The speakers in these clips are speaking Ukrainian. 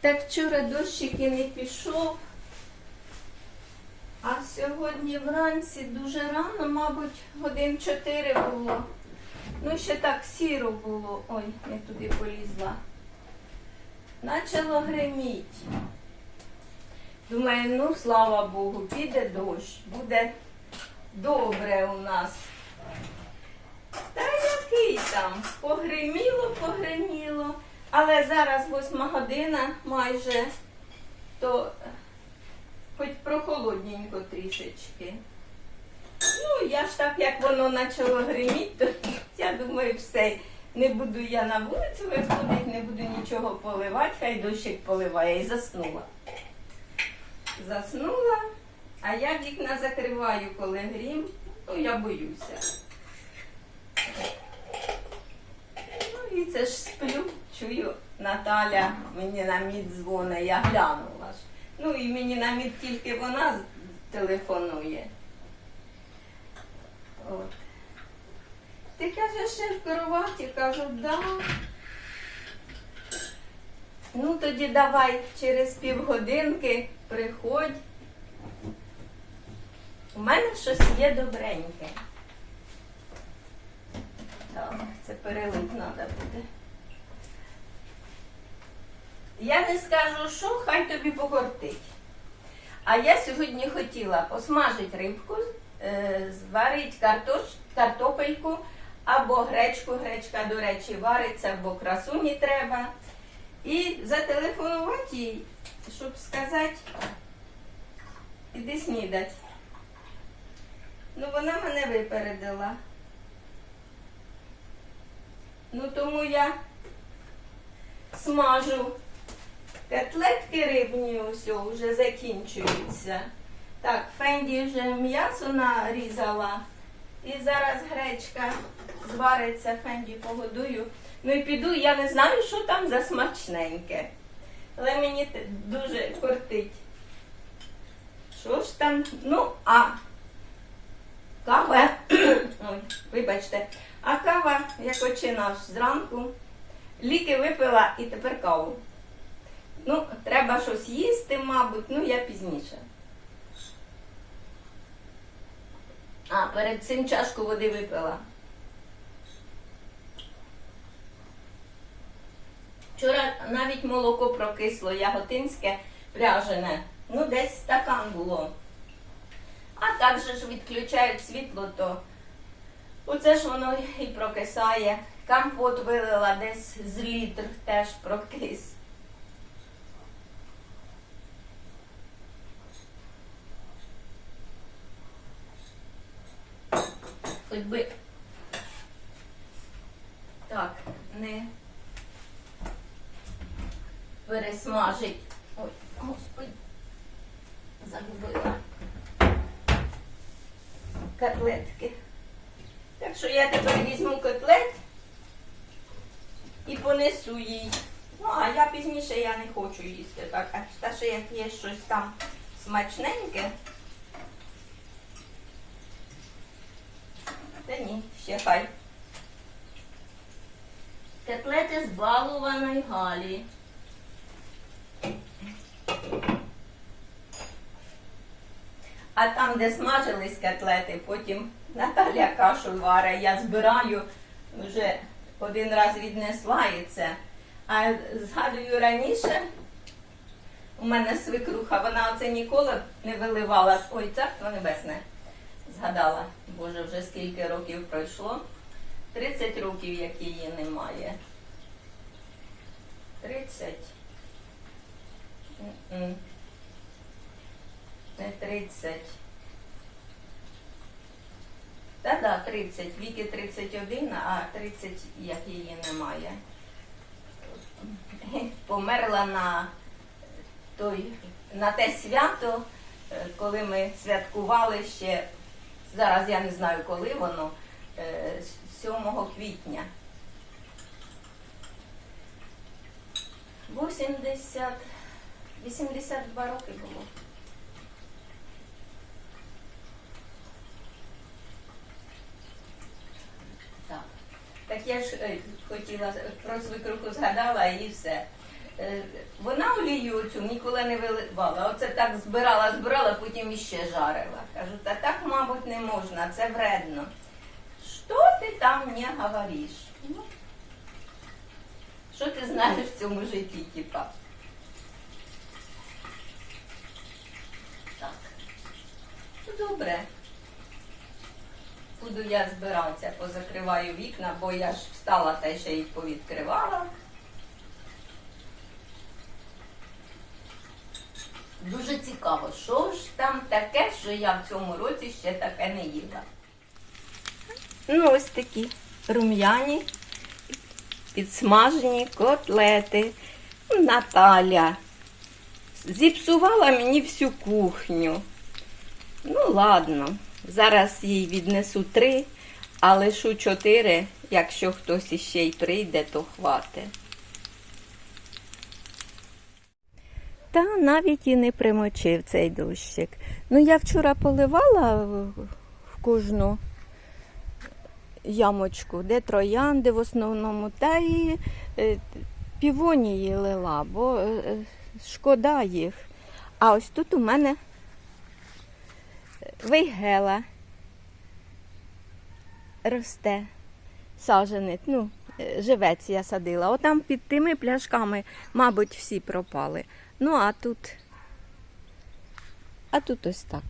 Так вчора дощик і не пішов. А сьогодні вранці дуже рано, мабуть, годин 4 було. Ну, ще так сіро було. Ой, я туди полізла. Начало гриміть. Думаю, ну слава Богу, піде дощ, буде добре у нас. Та який там? Погриміло, погриміло. Але зараз восьма година майже, то хоч прохолодненько трішечки. Ну, я ж так, як воно почало гриміти, то я думаю, все. Не буду я на вулицю виходити, не буду нічого поливати, хай дощик поливає. І заснула. Заснула, а я вікна закриваю, коли грім, то я боюся. Це ж сплю, чую, Наталя мені на мід дзвонить, я глянула ж. Ну і мені на мід тільки вона телефонує. От. Ти кажеш, ще в кроваті, кажу, да. Ну тоді давай через півгодинки приходь. У мене щось є добреньке. Це перелить треба буде. Я не скажу, що хай тобі покортить. А я сьогодні хотіла посмажити рибку, е, зварити картош, картопельку або гречку. Гречка, до речі, вариться, бо красуні треба. І зателефонувати їй, щоб сказати, іди снідать. Ну, вона мене випередила. Ну, тому я смажу котлетки рибні, ось вже закінчуються. Так, Фенді вже м'ясо нарізала. І зараз гречка звариться, Фенді погодую. Ну і піду, я не знаю, що там за смачненьке. Але мені дуже кортить. Що ж там? Ну, а кава. Ой, вибачте. А кава, як очі наш, зранку. Ліки випила і тепер каву. Ну, треба щось їсти, мабуть, ну я пізніше. А, перед цим чашку води випила. Вчора навіть молоко прокисло, яготинське пряжене. Ну, десь стакан було. А так же ж відключають світло, то оце ж воно і прокисає. Компот вилила десь з літр, теж прокис. Хоч би так, не пересмажить. Ой, господи, загубила котлетки. Так що я тепер візьму котлет і понесу їй. Ну, а я пізніше я не хочу їсти. Так, а та ще як є щось там смачненьке. Та ні, ще хай. Котлети з балуваної Галі. А там, де смажились котлети, потім Наталя кашу варить, я збираю, вже один раз віднесла і це. А згадую раніше, у мене свекруха, вона оце ніколи не виливала. Ой, царство небесне. Згадала, Боже, вже скільки років пройшло. 30 років, як її немає. 30. М-м. Не 30. Та-да, 30. Віки 31, а 30, як її немає. Померла на той, на те свято, е, коли ми святкували ще, зараз я не знаю, коли воно, е, 7 квітня. 80, 82 роки було. Так. Я ж е, хотіла про свекруху згадала і все. Е, Вона олію цю ніколи не виливала. Оце так збирала, збирала, потім іще жарила. Кажу, та так, мабуть, не можна, це вредно. Що ти там не говориш? Ну, що ти знаєш в цьому житті, типа? Так. Ну, Добре. Буду я збиратися, позакриваю вікна, бо я ж встала та ще й повідкривала. Дуже цікаво, що ж там таке, що я в цьому році ще таке не їла. Ну, ось такі рум'яні, підсмажені котлети. Наталя зіпсувала мені всю кухню. Ну, ладно, зараз їй віднесу три, а лишу чотири, якщо хтось іще й прийде, то хватить. Та навіть і не примочив цей дощик. Ну, я вчора поливала в в кожну ямочку, де троянди в основному, та і е, півонії лила, бо е, е, шкода їх. А ось тут у мене вейгела росте, саженець, ну, е, живець я садила. Отам під тими пляшками, мабуть, всі пропали. Ну, а тут. А тут ось так.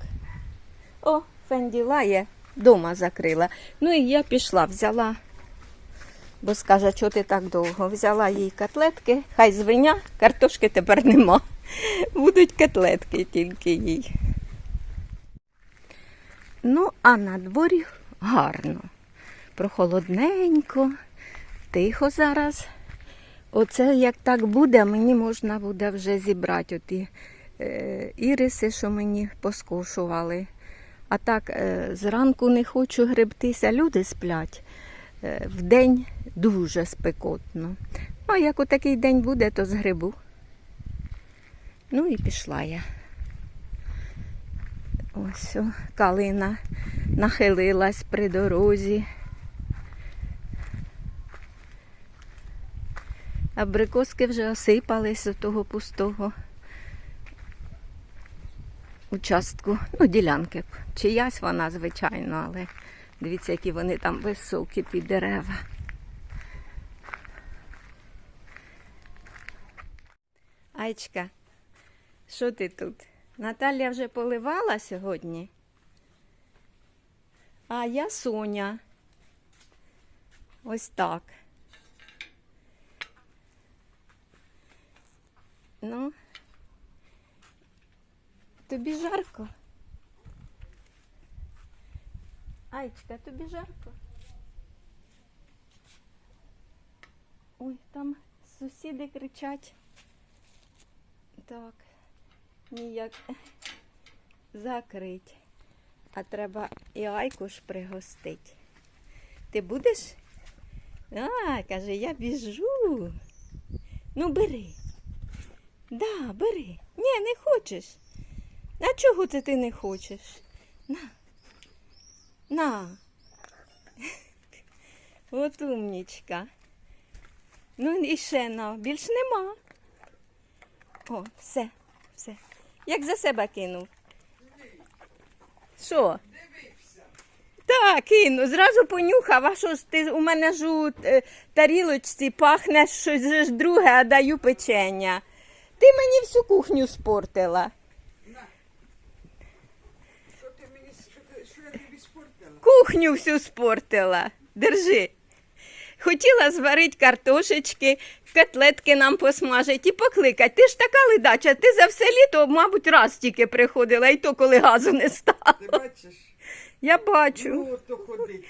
О, фенділа є, дома закрила. Ну і я пішла, взяла, бо скаже, що ти так довго. Взяла їй котлетки, хай звиня, картошки тепер нема. Будуть котлетки тільки їй. Ну, а на дворі гарно. Прохолодненько, тихо зараз. Оце як так буде, мені можна буде вже зібрати оті е, іриси, що мені поскошували. А так е, зранку не хочу гребтися, люди сплять. Е, вдень дуже спекотно. Ну, а як отакий день буде, то згребу. Ну і пішла я. Ось о, калина нахилилась при дорозі. Абрикоски вже осипались з того пустого участку, ну, ділянки. Чиясь вона, звичайно, але дивіться, які вони там високі ті дерева. Айчка, що ти тут? Наталя вже поливала сьогодні? А я Соня. Ось так. Ну, тобі жарко? Айчка, тобі жарко? Ой, там сусіди кричать. Так, ніяк закрить. А треба і Айку ж пригостить. Ти будеш? А, каже, я біжу. Ну, бери. Да, бери. Ні, не хочеш. А чого це ти не хочеш? На. На. От умнічка. Ну і ще на. Більш нема. О, все, все. Як за себе кинув. Що? Так, кину, зразу понюхав, а що ж ти у мене ж у е, тарілочці пахне щось ж друге, а даю печення. Ти мені всю кухню спортила. Кухню всю спортила. Держи. Хотіла зварити картошечки, котлетки нам посмажити і покликати. Ти ж така ледача, ти за все літо, мабуть, раз тільки приходила, і то коли газу не стало. Ти бачиш? Я бачу. Ну, то ходить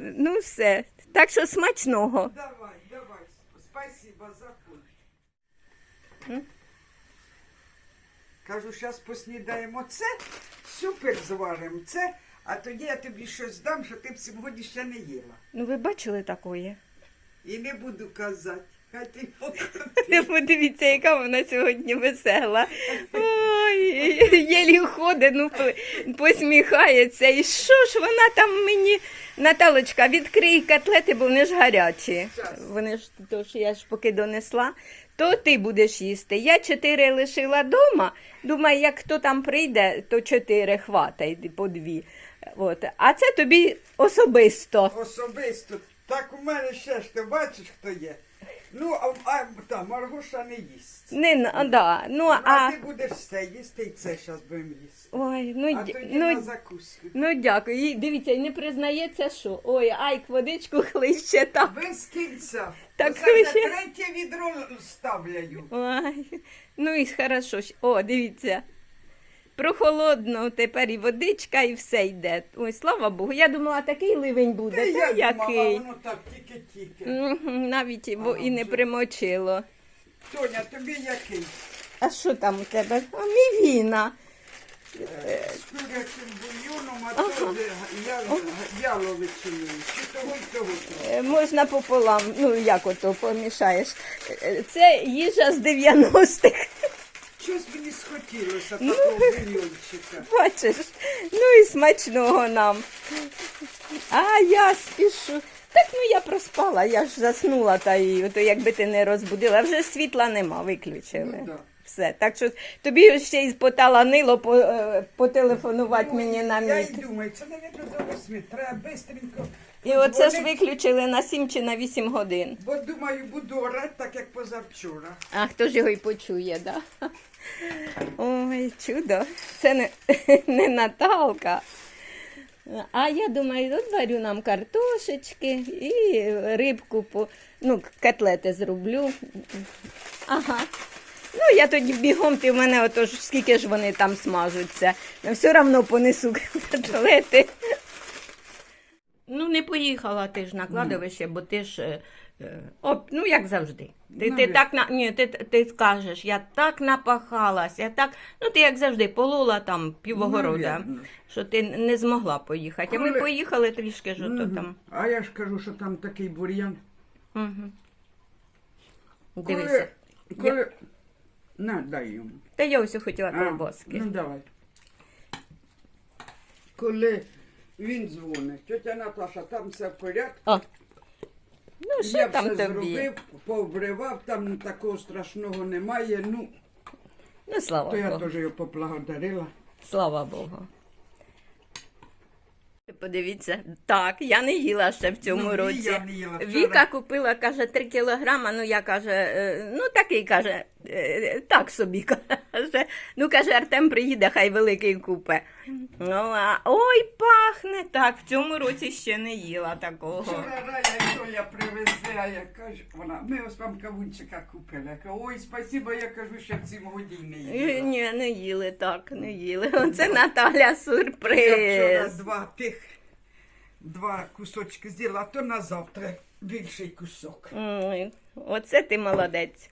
Ну все. Так що смачного. Давай, давай. Спасибо за пульт. Кажу, зараз поснідаємо це, супер зваримо це, а тоді я тобі щось дам, що ти б сьогодні ще не їла. Ну ви бачили такое? І не буду казати. Подивіться, яка вона сьогодні весела. Ой, єлі ходить, ну посміхається. І що ж вона там мені, Наталочка, відкрий котлети, бо вони ж гарячі. Вони ж то ж я ж поки донесла, то ти будеш їсти. Я чотири лишила вдома. Думаю, як хто там прийде, то чотири хватить по дві. От. А це тобі особисто. Особисто. Так у мене ще ж ти бачиш, хто є. Ну, а, а та Маргоша не їсть. Не, на- да. ну, А, а... ти будеш все їсти і це зараз будемо їсти. Ой, ну, А тоді ну, на закуску. Ну дякую. І дивіться, і не признається, що ой, айк, водичку хлище там. Без кінця. Так Оце вже ще- третє відро ставляю. Ой, ну і хорошо. О, дивіться. Прохолодно, тепер і водичка, і все йде. Ой, слава Богу. Я думала, такий ливень буде. Та Та я думала, який. воно так тільки-тільки. Мгм, Навіть і, бо, і не примочило. Тоня, тобі який? А що там у тебе? А мівіна. Е, З курячим бульйоном, а то вже я, яловичиною. Чи того й того. Е, Можна пополам, ну як ото помішаєш. Е, Це їжа з 90-х. Щось мені схотілося Ну. такого бульйончика. Бачиш, ну і смачного нам. А я спішу. Так ну я проспала, я ж заснула, та і ото якби ти не розбудила, вже світла нема, виключили. Ну, да. Все. Так що тобі ще й поталанило по, е, потелефонувати мені на Я й думаю, це, навіть, до восьми. Треба бистренько. І оце ж виключили на 7 чи на 8 годин. Бо думаю, буду орати так, як позавчора. А хто ж його й почує, да? Ой, чудо. Це не, не Наталка. А я думаю, от варю нам картошечки і рибку по ну, котлети зроблю. Ага. Ну, я тоді бігом, ти в мене отож, скільки ж вони там смажуться. Ну, Все одно понесу котлети. Ну, не поїхала ти ж на кладовище, бо ти ж. е, е, Оп, ну як завжди. Ти, Ну, ти як? так на ні, ти, ти скажеш, я так напахалась, я так. Ну ти як завжди полола там півогорода, Навірно. що ти не змогла поїхати. А ми Коли- поїхали трішки ж ото Мгм. там. А я ж кажу, що там такий бур'ян. Коли, Дивися. коли... На, дай йому. Та я ось хотіла А, ковбаски. Ну давай. Коли він дзвонить, тетя Наташа, там все в порядку. О. Ну, що я там все тобі? зробив, повбривав, там такого страшного немає. Ну, Ну, слава то я Богу. теж його поблагодарила. Слава Богу. Подивіться, так, я не їла ще в цьому Ну, і році. я не їла. Вчора- Віка купила, каже, 3 кілограма. Ну, я каже, е, ну такий каже, так собі каже. Ну, каже, Артем приїде, хай великий купе. Ну, а ой, пахне так. В цьому році ще не їла такого. Вчора Рая Толя привезли, а я кажу, вона, ми ось вам кавунчика купили. Я кажу, ой, спасибо, я кажу, що в цім годі не Е, їла. Ні, не їли так, не їли. Оце Наталя сюрприз. Я вчора два тих, два кусочки з'їла, а то на завтра більший кусок. Ой, Оце ти молодець.